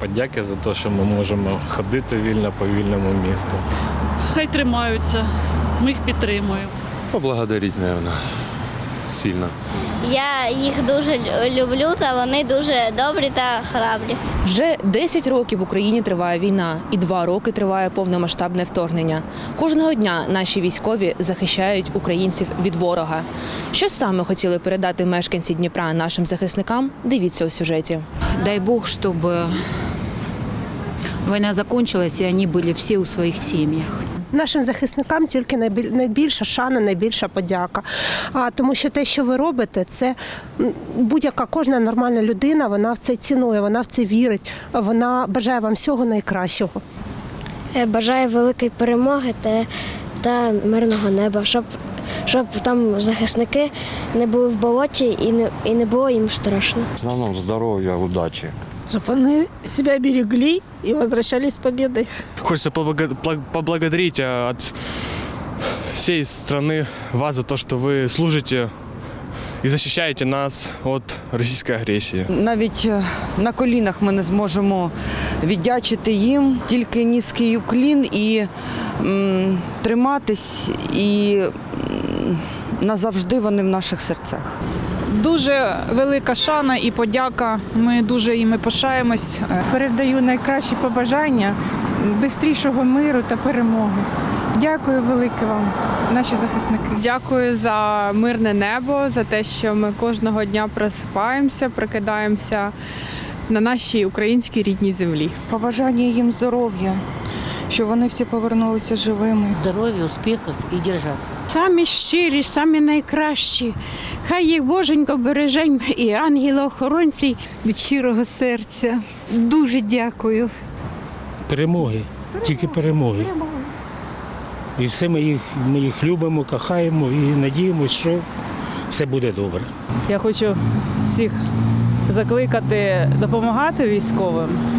подяки за те, що ми можемо ходити вільно по вільному місту. Хай тримаються, ми їх підтримуємо. Поблагодарить, наверное, сильно. Я їх дуже люблю, та вони дуже добрі та храбрі. Вже 10 років в Україні триває війна, і два роки триває повномасштабне вторгнення. Кожного дня наші військові захищають українців від ворога. Що саме хотіли передати мешканці Дніпра нашим захисникам? Дивіться у сюжеті. Дай Бог, чтобы война закончилась, и они были все у своих семьях. Нашим захисникам тільки найбіль- найбільша шана, найбільша подяка. А тому, що те, що ви робите, це будь-яка кожна нормальна людина, вона в це цінує, вона в це вірить, вона бажає вам всього найкращого. Е, Бажаю великої перемоги та, та мирного неба, щоб, щоб там захисники не були в болоті і не, і не було їм страшно. В основном здоровья, удачи. Чтобы они себя берегли и возвращались с победой. Хочется поблаго- пла- поблагодарить а, от всей страны вас за то, что вы служите и защищаете нас от российской агрессии. Навіть е, на колінах ми не зможемо віддячити їм, тільки низький уклін і м, триматись, і м, назавжди вони в наших серцях. Дуже велика шана і подяка. Ми дуже іми пишаємось. Передаю найкращі побажання швидшого миру та перемоги. Дякую велике вам, наші захисники. Дякую за мирне небо, за те, що ми кожного дня просипаємося, прокидаємося на нашій українській рідній землі. Побажання їм здоров'я, щоб вони всі повернулися живими. Здоровья, успехов и держаться. Самі щирі, самі найкращі. Хай їх Боженько береже і ангели-охоронці. Від щирого серця дуже дякую. Перемоги, тільки перемоги. І все ми їх, ми їх любимо, кохаємо і надіємося, що все буде добре. Я хочу всіх закликати допомагати військовим,